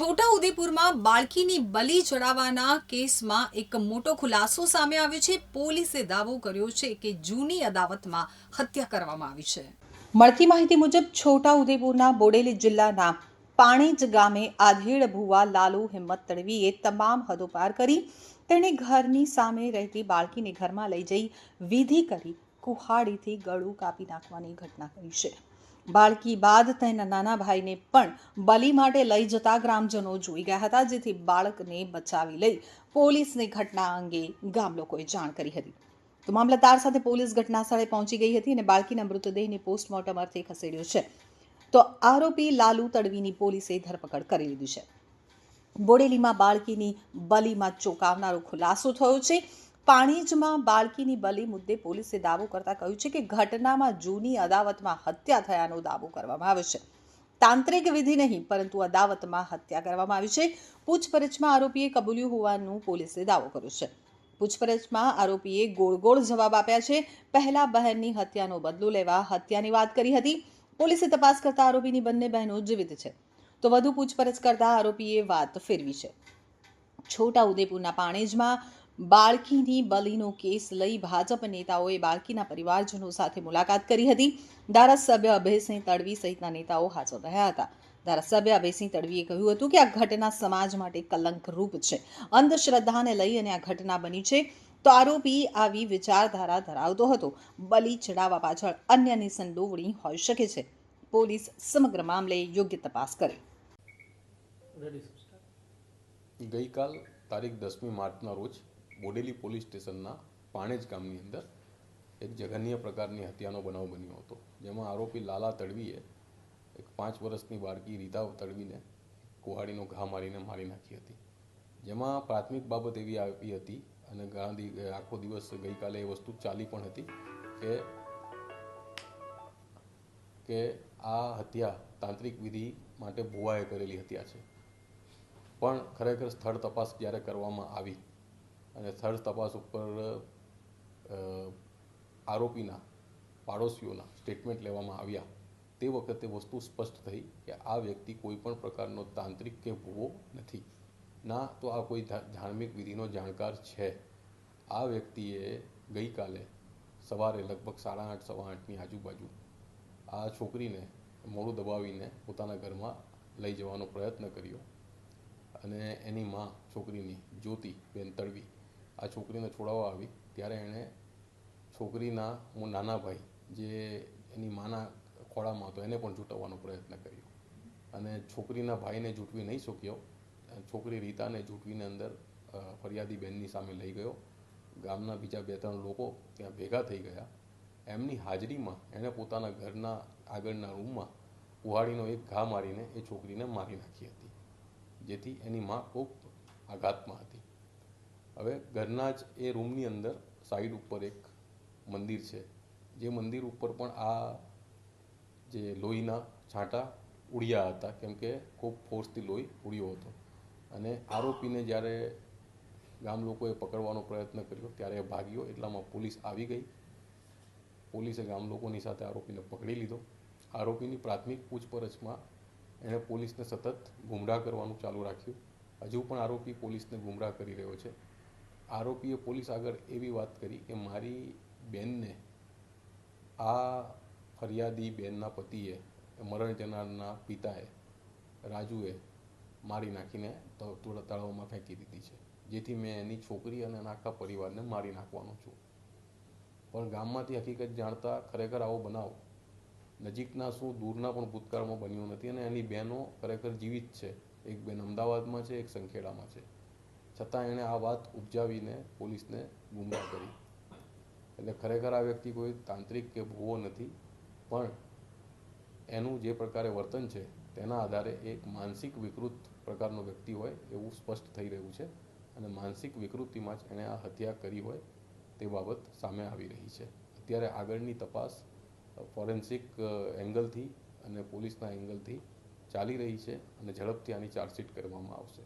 છોટાઉદેપુરમાં બાળકીની બલી ચડાવવાના કેસમાં એક મોટો ખુલાસો સામે આવ્યો છે. પોલીસે દાવો કર્યો છે કે જૂની અદાવતમાં હત્યા કરવામાં આવી છે. મળતી માહિતી મુજબ છોટાઉદેપુરના બોડેલી જિલ્લાના પાણેજ ગામે આધેડ ભુવા લાલુ હિંમત તડવીએ તમામ હદો પાર કરી તેણે ઘરની સામે રહેતી બાળકીને ઘરમાં લઈ જઈ વિધિ કરી કુહાડીથી ગળું કાપી નાખવાની ઘટના કરી છે. બાળકી બાદ તેના નાના ભાઈને પણ બલી માટે લઈ જતા ગ્રામજનો જોઈ ગયા હતા, જેથી બાળકને બચાવી લઈ પોલીસને ઘટના અંગે ગામ લોકોએ જાણ કરી હતી. તો મામલતદાર સાથે પોલીસ ઘટના સ્થળે પહોંચી ગઈ હતી અને બાળકીના મૃતદેહને પોસ્ટમોર્ટમ અર્થે ખસેડ્યો છે. તો આરોપી લાલુ તડવીની પોલીસે ધરપકડ કરી લીધી છે. બોડેલીમાં બાળકીની બલીમાં ચોંકાવનારો ખુલાસો થયો છે. પાણીજમાં બાળકીની બલી મુદ્દે પોલીસે દાવો કરતા કહ્યું છે કે ઘટનામાં જૂની અદાવતમાં હત્યા થયાનો દાવો કરવામાં આવ્યો છે. તાંત્રિક વિધિ નહીં, પરંતુ અદાવતમાં હત્યા કરવામાં આવી છે. પૂછપરછમાં આરોપીએ કબૂલ્યું હોવાનું પોલીસે દાવો કર્યો છે. પૂછપરછમાં આરોપીએ ગોળ ગોળ જવાબ આપ્યા છે. પહેલા બહેનની હત્યાનો બદલો લેવા હત્યાની વાત કરી હતી. પોલીસે તપાસ કરતા આરોપીની બંને બહેનો જીવિત છે. તો વધુ પૂછપરછ કરતા આરોપીએ વાત ફેરવી છે. છોટા ઉદેપુરના પાણેજમાં બાળકીની બલીનો કેસ લઈ ભાજપ નેતાઓએ બાળકીના પરિવારજનો સાથે મુલાકાત કરી હતી. ધારાસભ્ય અભયસિંહ તડવી સહિતના નેતાઓ હાજર રહ્યા હતા. ધારાસભ્ય અભયસિંહ તડવીએ કહ્યું હતું કે આ ઘટના સમાજ માટે કલંકરૂપ છે. અંધશ્રદ્ધાને લઈ અને આ ઘટના બની છે તો આરોપી આવી વિચારધારા ધરાવતો હતો. બલી ચડાવવા પાછળ અન્યની સંડોવણી હોઈ શકે છે. પોલીસ સમગ્ર મામલે યોગ્ય તપાસ કરે. ગઈકાલ તારીખ દસમી માર્ચના રોજ બોડેલી પોલીસ સ્ટેશનના પાણેજ ગામની અંદર એક જઘન્ય પ્રકારની હત્યાનો બનાવ બન્યો હતો. જેમાં આરોપી લાલા તડવીએ એક પાંચ વર્ષની બાળકી રીતા તડવીને કુહાડીનો ઘા મારીને મારી નાખી હતી. જેમાં પ્રાથમિક બાબત એવી આવી હતી અને ઘણા આખો દિવસ ગઈકાલે એ વસ્તુ ચાલી પણ હતી કે કે આ હત્યા તાંત્રિક વિધિ માટે ભુવાએ કરેલી હત્યા છે. પણ ખરેખર સ્થળ તપાસ જ્યારે કરવામાં આવી અને સ્થળ તપાસ ઉપર આરોપીના પાડોશીઓના સ્ટેટમેન્ટ લેવામાં આવ્યા. તે વખતે વસ્તુ સ્પષ્ટ થઈ કે આ વ્યક્તિ કોઈ પણ પ્રકારનો તાંત્રિક કે ભૂવો નથી. ના, તો આ કોઈ ધાર્મિક વિધિનો જાણકાર છે. આ વ્યક્તિએ ગઈકાલે સવારે લગભગ સાડા આઠ, સવા આઠની આજુબાજુ આ છોકરીને મોડું દબાવીને પોતાના ઘરમાં લઈ જવાનો પ્રયત્ન કર્યો અને એની મા છોકરીની જ્યોતિ બેન તડવી આ છોકરીને છોડાવવા આવી. ત્યારે એણે છોકરીના હું નાના ભાઈ, જે એની માના ખોળામાં હતો, એને પણ જૂંટવવાનો પ્રયત્ન કર્યો. અને છોકરીના ભાઈને જૂંટવી નહીં શક્યો. છોકરી રીતાને જૂંટવીને અંદર ફરિયાદી બહેનની સામે લઈ ગયો. ગામના બીજા બે ત્રણ લોકો ત્યાં ભેગા થઈ ગયા. એમની હાજરીમાં એણે પોતાના ઘરના આગળના રૂમમાં કુહાડીનો એક ઘા મારીને એ છોકરીને મારી નાખી હતી. જેથી એની મા ખૂબ આઘાતમાં હતી. હવે ઘરના જ એ રૂમની અંદર સાઈડ ઉપર એક મંદિર છે. જે મંદિર ઉપર પણ આ જે લોહીના છાંટા ઉડ્યા હતા, કેમ કે ખૂબ ફોર્સથી લોહી ઉડ્યો હતો. અને આરોપીને જ્યારે ગામ લોકોએ પકડવાનો પ્રયત્ન કર્યો, ત્યારે ભાગ્યો, એટલામાં પોલીસ આવી ગઈ. પોલીસે ગામ લોકોની સાથે આરોપીને પકડી લીધો. આરોપીની પ્રાથમિક પૂછપરછમાં એણે પોલીસને સતત ગુમરાહ કરવાનું ચાલુ રાખ્યું. હજુ પણ આરોપી પોલીસને ગુમરાહ કરી રહ્યો છે. આરોપીએ પોલીસ આગળ એવી વાત કરી કે મારી બેનને આ ફરિયાદી બેનના પતિએ, મરણ જનારના પિતાએ, રાજુએ મારી નાખીને તળાવમાં ફેંકી દીધી છે. જેથી મેં એની છોકરી અને એના આખા પરિવારને મારી નાખવાનો છું. પણ ગામમાંથી હકીકત જાણતા ખરેખર આવો બનાવ નજીકના શું દૂરના પણ ભૂતકાળમાં બન્યો નથી અને એની બહેનો ખરેખર જીવિત છે. એક બેન અમદાવાદમાં છે, એક સંખેડામાં છે. છતાં એણે આ વાત ઉપજાવીને પોલીસને ગુમરાહ કરી. એટલે ખરેખર આ વ્યક્તિ કોઈ તાંત્રિક કે ભૂવો નથી, પણ એનું જે પ્રકારે વર્તન છે, તેના આધારે એક માનસિક વિકૃત પ્રકારનો વ્યક્તિ હોય એવું સ્પષ્ટ થઈ રહ્યું છે અને માનસિક વિકૃતિમાં જ એણે આ હત્યા કરી હોય તે બાબત સામે આવી રહી છે. અત્યારે આગળની તપાસ ફોરેન્સિક એંગલથી અને પોલીસના એંગલથી ચાલી રહી છે અને ઝડપથી આની ચાર્જશીટ કરવામાં આવશે.